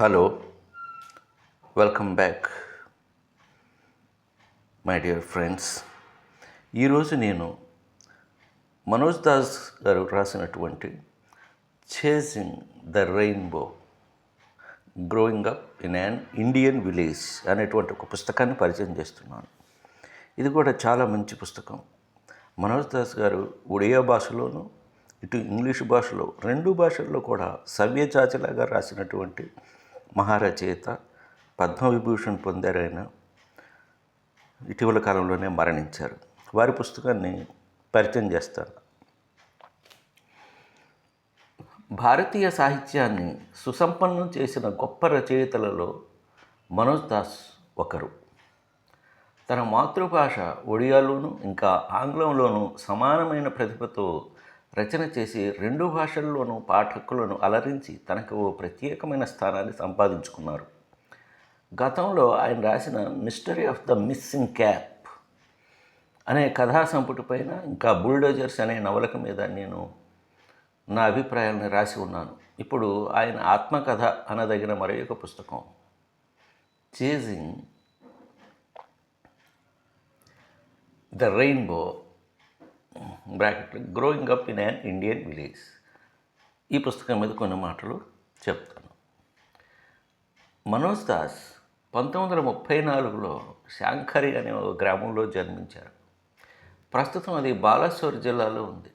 Hello welcome back my dear friends ఈరోజు నేను మనోజ్ దాస్ గారు రాసినటువంటి chasing the rainbow growing up in an Indian village అనేటువంటి ఒక పుస్తకాన్ని పరిచయం చేస్తున్నాను. ఇది కూడా చాలా మంచి పుస్తకం. మనోజ్ దాస్ గారు ఒడియా భాషలోను ఇటు ఇంగ్లీష్ భాషలో రెండు భాషల్లో కూడా సవ్యచాచలాగా రాసినటువంటి మహారచయిత పద్మవిభూషణ్ పొందారైన ఇటీవల కాలంలోనే మరణించారు. వారి పుస్తకాన్ని పరిచయం చేస్తాను. భారతీయ సాహిత్యాన్ని సుసంపన్నం చేసిన గొప్ప రచయితలలో మనోజ్ దాస్ ఒకరు. తన మాతృభాష ఒడియాలోను ఇంకా ఆంగ్లంలోనూ సమానమైన ప్రతిభతో రచన చేసి రెండు భాషల్లోనూ పాఠకులను అలరించి తనకు ఓ ప్రత్యేకమైన స్థానాన్ని సంపాదించుకున్నారు. గతంలో ఆయన రాసిన mystery of the missing cap అనే కథా సంపుటి పైన ఇంకా బుల్డోజర్స్ అనే నవలక మీద నేను నా అభిప్రాయాలను రాసి ఉన్నాను. ఇప్పుడు ఆయన ఆత్మకథ అనదగిన మరొక పుస్తకం. Chasing the rainbow bracket growing up in an Indian village ఈ పుస్తకం మీద కొన్ని మాటలు చెప్తాను. మనోజ్ దాస్ పంతొమ్మిది వందల ముప్పై నాలుగులో శాంఖరి అనే ఒక గ్రామంలో జన్మించారు. ప్రస్తుతం అది బాలాసోర్ జిల్లాలో ఉంది.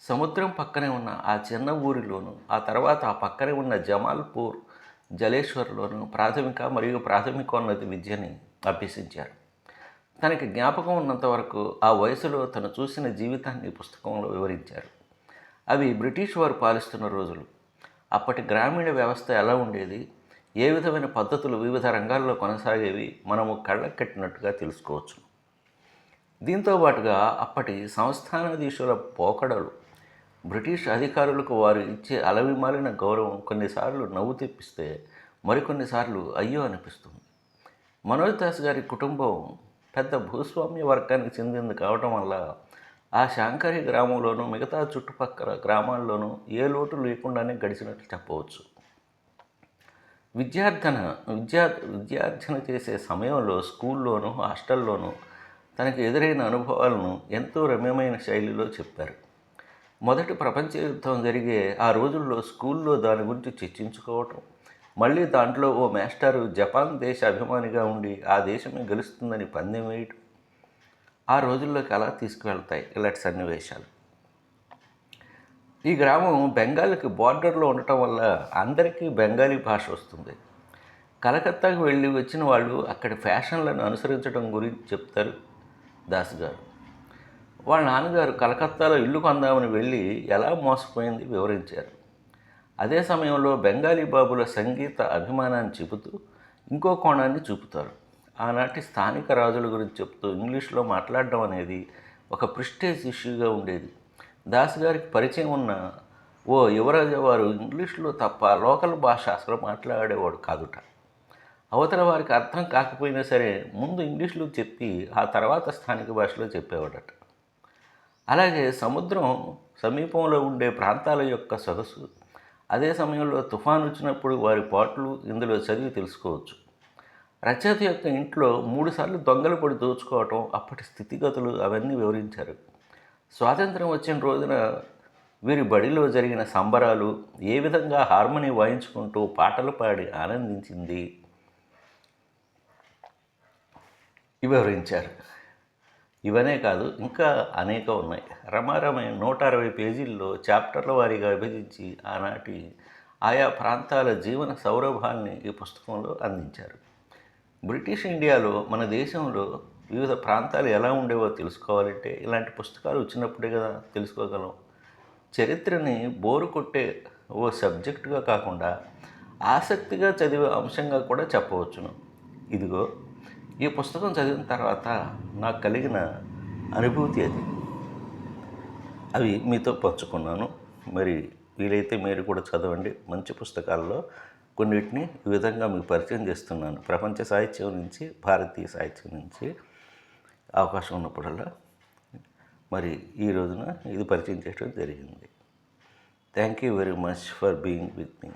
సముద్రం పక్కనే ఉన్న ఆ చిన్న ఊరిలోను ఆ తర్వాత ఆ పక్కనే ఉన్న జమాల్పూర్ జలేశ్వర్లోను ప్రాథమిక మరియు ప్రాథమికోన్నత విద్యని అభ్యసించారు. తనకి జ్ఞాపకం ఉన్నంత వరకు ఆ వయసులో తను చూసిన జీవితాన్ని పుస్తకంలో వివరించారు. అవి బ్రిటిష్ వారు పాలిస్తున్న రోజులు. అప్పటి గ్రామీణ వ్యవస్థ ఎలా ఉండేది? ఏ విధమైన పద్ధతులు వివిధ రంగాల్లో కొనసాగేవి? మనము కళ్ళకు కట్టినట్టుగా తెలుసుకోవచ్చు. దీంతో పాటుగా అప్పటి సంస్థానాధీశుల పోకడలు బ్రిటిష్ అధికారులకు వారు ఇచ్చే అలవిమాలిన గౌరవం కొన్నిసార్లు నవ్వు తెప్పిస్తే మరికొన్నిసార్లు అయ్యో అనిపిస్తుంది. మనోజ్ దాస్ గారి కుటుంబం పెద్ద భూస్వామ్య వర్గానికి చెందింది కావటం వల్ల ఆ శాంకరి గ్రామంలోనూ మిగతా చుట్టుపక్కల గ్రామాల్లోనూ ఏ లోటు లేకుండానే గడిచినట్లు చెప్పవచ్చు. విద్యార్థన విద్యా విద్యార్థన చేసే సమయంలో స్కూల్లోనూ హాస్టల్లోనూ తనకు ఎదురైన అనుభవాలను ఎంతో రమ్యమైన శైలిలో చెప్పారు. మొదటి ప్రపంచ యుద్ధం జరిగే ఆ రోజుల్లో స్కూల్లో దాని గురించి చర్చించుకోవటం మళ్ళీ దాంట్లో ఓ మాస్టారు జపాన్ దేశ అభిమానిగా ఉండి ఆ దేశమే గెలుస్తుందని పందెం వేయటం. ఆ రోజుల్లోకి అలా తీసుకువెళ్తాయి ఇలాంటి సన్నివేశాలు. ఈ గ్రామం బెంగాల్కి బార్డర్లో ఉండటం వల్ల అందరికీ బెంగాలీ భాష వస్తుంది. కలకత్తాకు వెళ్ళి వచ్చిన వాళ్ళు అక్కడి ఫ్యాషన్లను అనుసరించడం గురించి చెప్తారు దాస్ గారు. వాళ్ళ నాన్నగారు కలకత్తాలో ఇల్లు కొందామని వెళ్ళి ఎలా మోసపోయింది వివరించారు. అదే సమయంలో బెంగాలీ బాబుల సంగీత అభిమానాన్ని చెబుతూ ఇంకో కోణాన్ని చూపుతారు. ఆనాటి స్థానిక రాజుల గురించి చెప్తూ ఇంగ్లీష్లో మాట్లాడడం అనేది ఒక ప్రిస్టేజ్ ఇష్యూగా ఉండేది. దాస్ గారికి పరిచయం ఉన్న ఓ యువరాజు వారు ఇంగ్లీష్లో తప్ప లోకల్ భాష అసలు మాట్లాడేవాడు కాదుట. అవతల వారికి అర్థం కాకపోయినా సరే ముందు ఇంగ్లీష్లో చెప్పి ఆ తర్వాత స్థానిక భాషలో చెప్పేవాడట. అలాగే సముద్రం సమీపంలో ఉండే ప్రాంతాల యొక్క సొగసు అదే సమయంలో తుఫాన్ వచ్చినప్పుడు వారి పాటలు ఇందులో చదివి తెలుసుకోవచ్చు. రచయిత యొక్క ఇంట్లో మూడుసార్లు దొంగలు పడి దోచుకోవటం అప్పటి స్థితిగతులు అవన్నీ వివరించారు. స్వాతంత్రం వచ్చిన రోజున వీరి బడిలో జరిగిన సంబరాలు ఏ విధంగా హార్మోని వాయించుకుంటూ పాటలు పాడి ఆనందించింది వివరించారు. ఇవనే కాదు ఇంకా అనేక ఉన్నాయి. రమారమైన నూట అరవై పేజీల్లో చాప్టర్ల వారీగా విభజించి ఆనాటి ఆయా ప్రాంతాల జీవన సౌరభాల్ని ఈ పుస్తకంలో అందించారు. బ్రిటిష్ ఇండియాలో మన దేశంలో వివిధ ప్రాంతాలు ఎలా ఉండేవో తెలుసుకోవాలంటే ఇలాంటి పుస్తకాలు వచ్చినప్పుడే కదా తెలుసుకోగలం. చరిత్రని బోరు కొట్టే ఓ సబ్జెక్టుగా కాకుండా ఆసక్తిగా చదివే అంశంగా కూడా చెప్పవచ్చును. ఇదిగో ఈ పుస్తకం చదివిన తర్వాత నాకు కలిగిన అనుభూతి అది. అవి మీతో పంచుకున్నాను. మరి వీలైతే మీరు కూడా చదవండి. మంచి పుస్తకాల్లో కొన్నిటిని ఈ విధంగా మీకు పరిచయం చేస్తున్నాను. ప్రపంచ సాహిత్యం నుంచి భారతీయ సాహిత్యం నుంచి అవకాశం ఉన్నప్పుడల్లా మరి ఈ రోజున ఇది పరిచయం చేయడం జరిగింది. Thank you very much for being with me